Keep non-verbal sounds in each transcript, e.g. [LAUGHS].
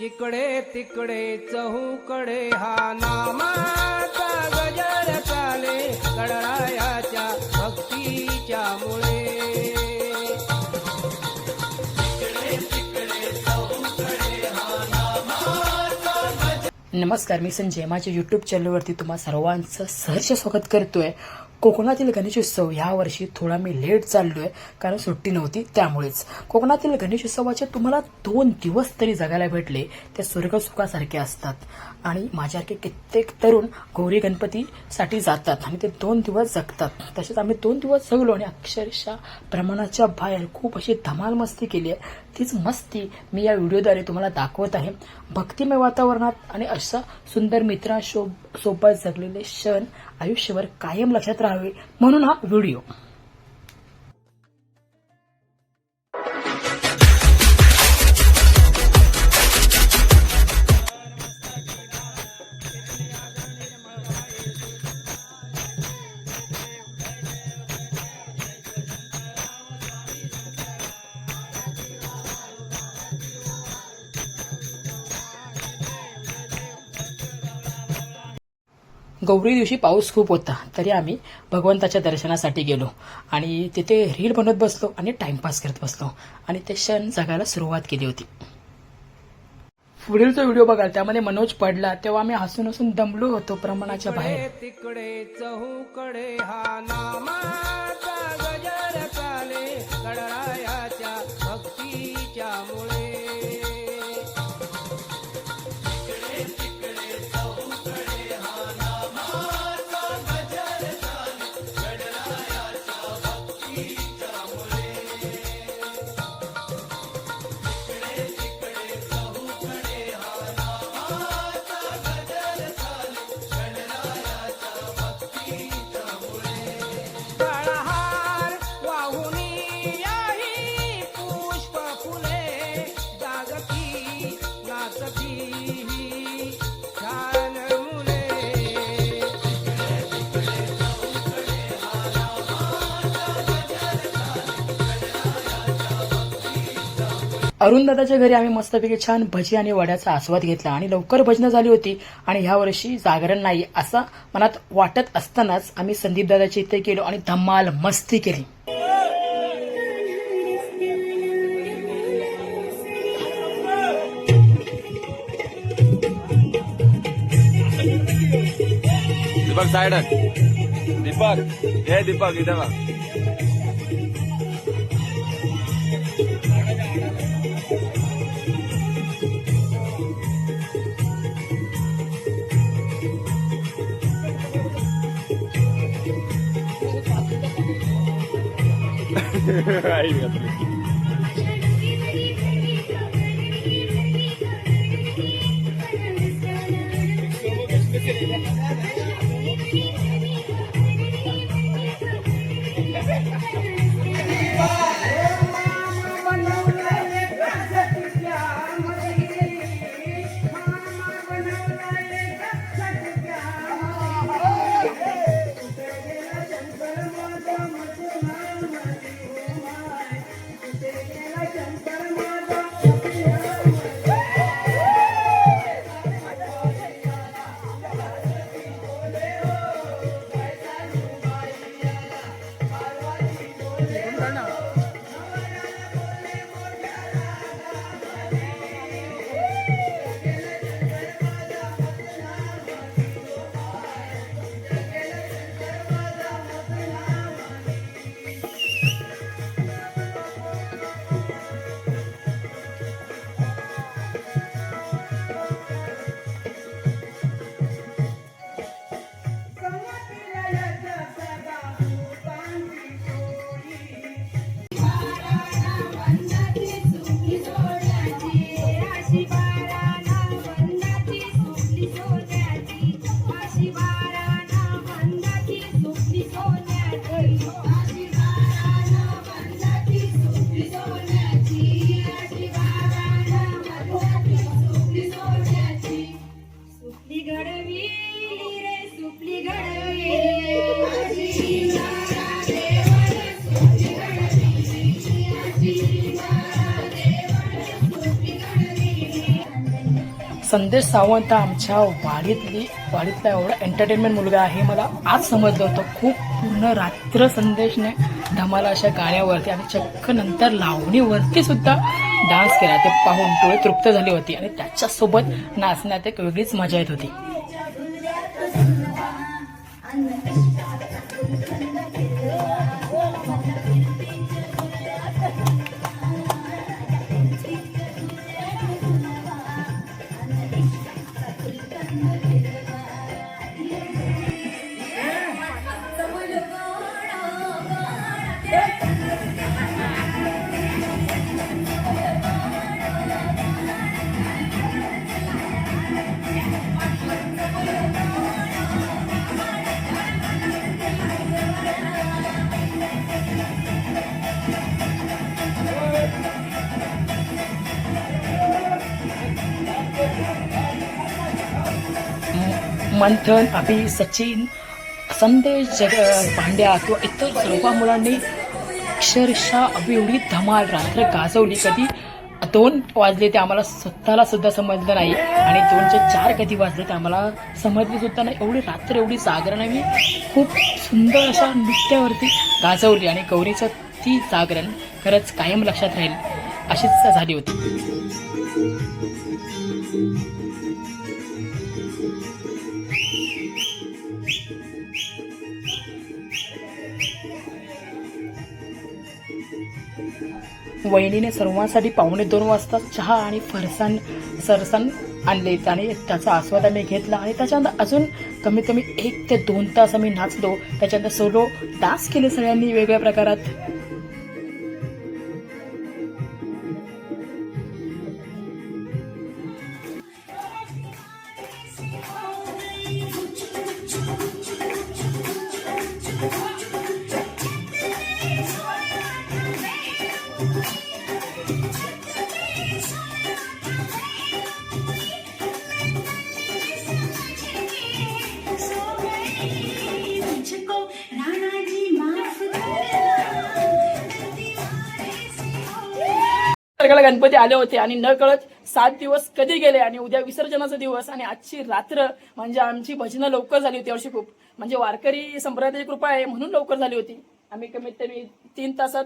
जिकडे तिकडे चहूकडे हा नामाचा गजर चाले गणरायाच्या भक्तीच्या मुळे. नमस्कार मी संजय. माझ्या यूट्यूब चॅनलवरती तुम्हा सर्वांचं सहर्ष स्वागत करतोय. कोकणातील गणेशोत्सव ह्या वर्षी थोडा मी लेट चाललोय कारण सुट्टी नव्हती त्यामुळेच. कोकणातील गणेशोत्सवाचे तुम्हाला दोन दिवस तरी जगायला भेटले ते स्वर्गसुखासारखे असतात. आणि माझ्यासारखे कित्येक तरुण गौरी गणपतीसाठी जातात. आणि ते दोन दिवस जगतात. तसेच आम्ही दोन दिवस जगलो आणि अक्षरशः प्रमाणाच्या बाहेर खूप अशी धमाल मस्ती केली आहे. तीच मस्ती मी या व्हिडिओद्वारे तुम्हाला दाखवत आहे. भक्तिमय वातावरणात आणि अशा सुंदर मित्रांसोबत जगलेले क्षण आयुष्यभर कायम लक्षात राहावे म्हणून हा व्हिडिओ. गौरी दिवशी पाऊस खूप होता तरी आम्ही भगवंताच्या दर्शनासाठी गेलो. आणि तिथे रील बनवत बसलो आणि टाइमपास करत बसलो. आणि ते क्षण जगायला सुरुवात केली होती. पुढील जो व्हिडिओ बघाल त्यामध्ये मनोज पडला तेव्हा आम्ही हसून हसून दमलो होतो प्रमाणाच्या बाहेर. तिकडे चहूकडे हा नामा अरुणदादाच्या घरी आम्ही मस्तपैकी छान भजी आणि वड्याचा आस्वाद घेतला आणि लवकर भजनं झाली होती आणि ह्या वर्षी जागरण नाही असं मनात वाटत असतानाच आम्ही संदीप दादाच्या इथे गेलो आणि धमाल मस्ती केली. दीपक साइड दीपक. हे दीपक అయిపోయింది [LAUGHS] అతనికి Bye. संदेश सावंत हा आमच्या वाडीतली वाडीतला एवढा एंटरटेनमेंट मुलगा आहे मला आज समजलं होतं खूप पूर्ण रात्र संदेशने धमाला अशा गाण्यावरती आणि चक्क नंतर लावणीवरती सुद्धा डान्स केला ते पाहून डोळे तृप्त झाली होती आणि त्याच्यासोबत नाचण्यात एक वेगळीच मजा येत होती मंथन अभि सचिन संदेश जग पांड्या किंवा इतर सर्व मुलांनी अक्षरशः अभि एवढी धमाल रात्र गाजवली कधी? दोन वाजले ते आम्हाला स्वतःला सुद्धा समजलं नाही. आणि दोनचे चार कधी वाजले ते आम्हाला समजले सुद्धा नाही. एवढी रात्र एवढी जागरण आम्ही खूप सुंदर अशा नृत्यावरती गाजवली आणि गौरीचं ती जागरण खरंच कायम लक्षात राहील. अशीच झाली होती. वहिनीने सर्वांसाठी पावणे दोन वाजता चहा आणि फरसाण सरसाण आणले. आणि त्याचा आस्वाद आम्ही घेतला आणि त्याच्यानंतर अजून कमीत कमी एक ते दोन तास आम्ही नाचलो. त्याच्यानंतर सोलो डान्स केले सगळ्यांनी वेगवेगळ्या प्रकारात. हो गणपती आले होते आणि न कळत सात दिवस कधी गेले आणि उद्या विसर्जनाचा दिवस आणि आजची रात्र म्हणजे आमची भजनं लवकर झाली होती वर्षी खूप. म्हणजे वारकरी संप्रदायाची कृपा आहे म्हणून लवकर झाली होती. आम्ही कमीत कमी तीन तासात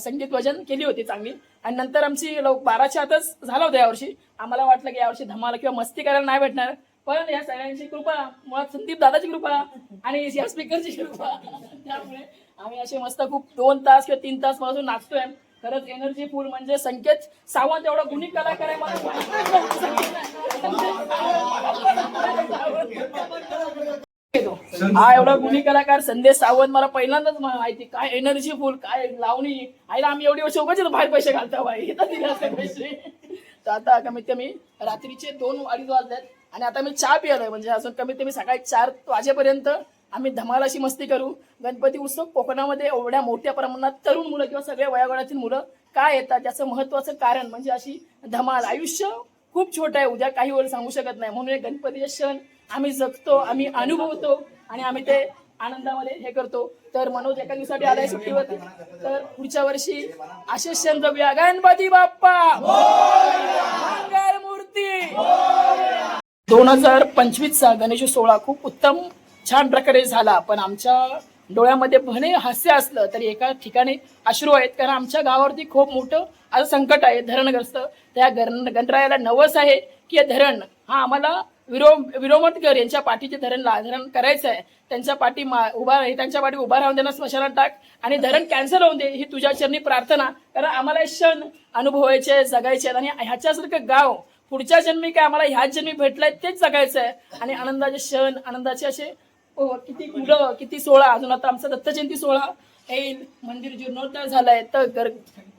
संगीत भजन केली होती चांगली. आणि नंतर आमची लव बाराच्या आतच झालं होतं यावर्षी आम्हाला वाटलं की यावर्षी धमाल किंवा मस्ती करायला नाही भेटणार. पण या सगळ्यांची कृपा मुळात संदीप दादाची कृपा आणि या स्पीकरची कृपा. त्यामुळे आम्ही असे मस्त खूप दोन तास किंवा तीन तासपासून नाचतोय. खरंच एनर्जी फुल म्हणजे संकेत. सावंत एवढा गुणी कलाकार आहे मला हा एवढा गुणी कलाकार संदेश सावंत मला पहिल्यांदाच माहिती. काय एनर्जी फुल काय लावणी. आईला आम्ही एवढी वर्ष उगाच बाहेर पैसे घालता बाई. येतात दिले पैसे. तर आता कमीत कमी रात्रीचे दोन अडीच वाजलेत. आणि आता मी चहा पियालोय. म्हणजे अजून कमीत कमी सकाळी चार वाजेपर्यंत आम्ही धमाल अशी मस्ती करू. गणपती उत्सव कोकणामध्ये एवढ्या मोठ्या प्रमाणात तरुण मुलं किंवा सगळ्या वयागडातील मुलं काय येतात? त्याचं महत्वाचं कारण म्हणजे अशी धमाल. आयुष्य खूप छोटं आहे. उद्या काही वेळ सांगू शकत नाही. म्हणून गणपतीचे क्षण आम्ही जगतो आम्ही अनुभवतो आणि आम्ही ते आनंदामध्ये हे करतो. तर मनोज एका दिवसासाठी आलाय सुट्टीवरती. तर पुढच्या वर्षी असेच क्षण जगूया. गणपती बाप्पा! मूर्ती! दोन हजार पंचवीस चा गणेश सोहळा खूप उत्तम छान प्रकारे झाला. पण आमच्या डोळ्यामध्ये भले हास्य असलं तरी एका ठिकाणी अश्रू आहेत. कारण आमच्या गावावरती खूप मोठं असं संकट आहे धरणग्रस्त. त्या गण गणरायाला नवस आहे की हे धरण हा आम्हाला विरो विरोमतकर यांच्या पाठीचे धरण ला धरण करायचं आहे. त्यांच्या पाठी मा- उभा राही त्यांच्या पाठी उभा राहून त्यांना स्मशानात टाक आणि धरण कॅन्सल होऊन दे ही तुझ्या चरणी प्रार्थना. कारण आम्हाला क्षण अनुभवायचे जगायचे आहेत. आणि ह्याच्यासारखं गाव पुढच्या जन्मी काय आम्हाला ह्याच जन्मी भेटलाय तेच जगायचं आहे आणि आनंदाचे क्षण आनंदाचे असे हो किती मुलं किती सोहळा. अजून आता आमचा दत्तजयंती सोहळा येईल. मंदिर जीर्णोद्धार झालाय. तर गर-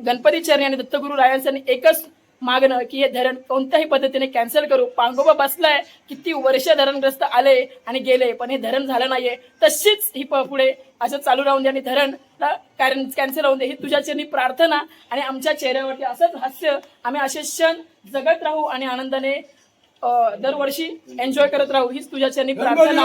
गणपती चरणी आणि दत्तगुरु रायांनी एकच मागणं की हे धरण कोणत्याही पद्धतीने कॅन्सल करू. पांगोबा बसलाय. किती वर्ष धरणग्रस्त आले आणि गेले पण हे धरण झालं नाहीये. तशीच ही प- पुढे असं चालू राहून दे आणि धरण कारण कॅन्सल होऊन दे. ही तुझ्या चरणी प्रार्थना आणि आमच्या चेहऱ्यावरती असंच हास्य. आम्ही असे क्षण जगत राहू आणि आनंदाने दरवर्षी एन्जॉय करत राहू. हीच तुझ्या चरणी प्रार्थना!